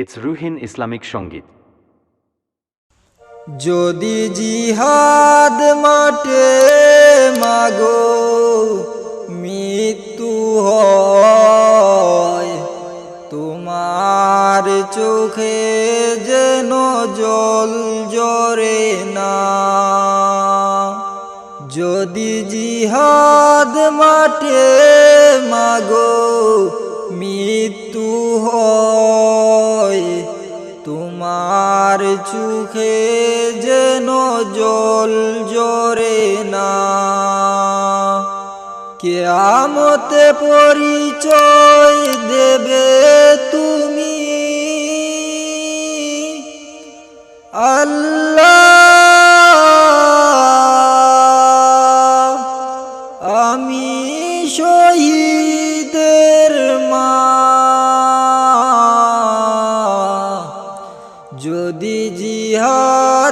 It's Ruhin Islamic Shongit. যদি জিহাদ মাঠে মাগো, মৃত্যু তোমার চোখে যেন জল জরে না যদি জিহাদ মাঠে মাগো, মৃত্যু হয় তোমার চোখে যেন জল জরে না। কেয়ামতে পরিচয় দেবে তুমি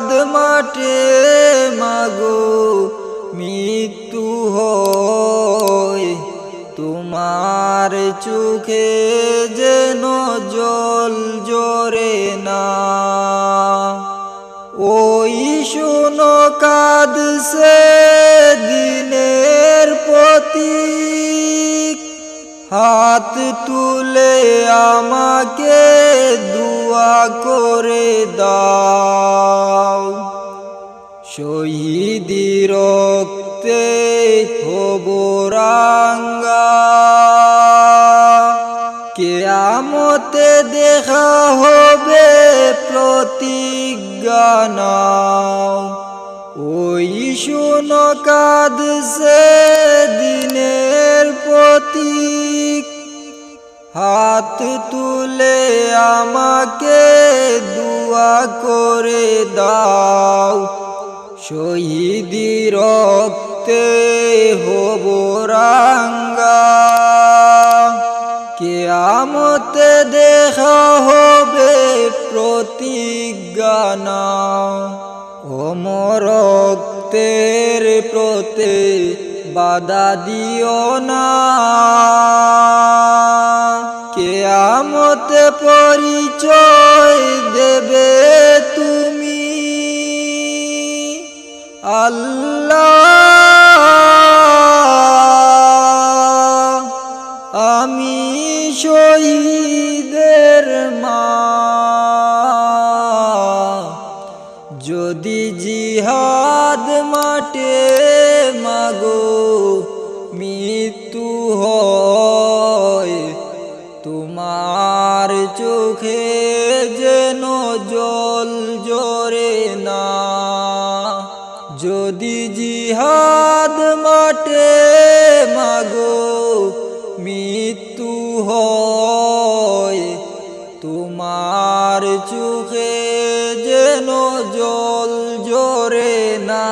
জিহাদ মাঠে মাগো, মৃত্যু হয়। তোমার চোখে যেন জল জরে না। ওই শুনো কাঁদছে দিনের প্রতীক। হাত তুলে আমাকে দুয়া করে দাও। শহীদি রক্তে হব রাঙ্গা। কেয়ামতে দেখা হবে প্রতিজ্ঞা নাও। ওই শুনো কাঁদছে দিনের প্রতীক। হাত তুলে আমাকে দুয়া করে দাও। শহীদি রক্তে হব রাঙ্গা। কেয়ামতে দেখা হবে প্রতিজ্ঞা নাও অমরক্তের প্রতে বাধা দিও না। কেয়ামতে পরিচয় আল্লাহ, আমি শহীদের মা। যদি জিহাদ মাঠে মাগো, মৃত্যু হয়, তোমার চোখে যেন জল জরে না। যদি জিহাদ মাঠে মাগো মৃত্যু হয় তোমার চোখে যেন জল জোরে না।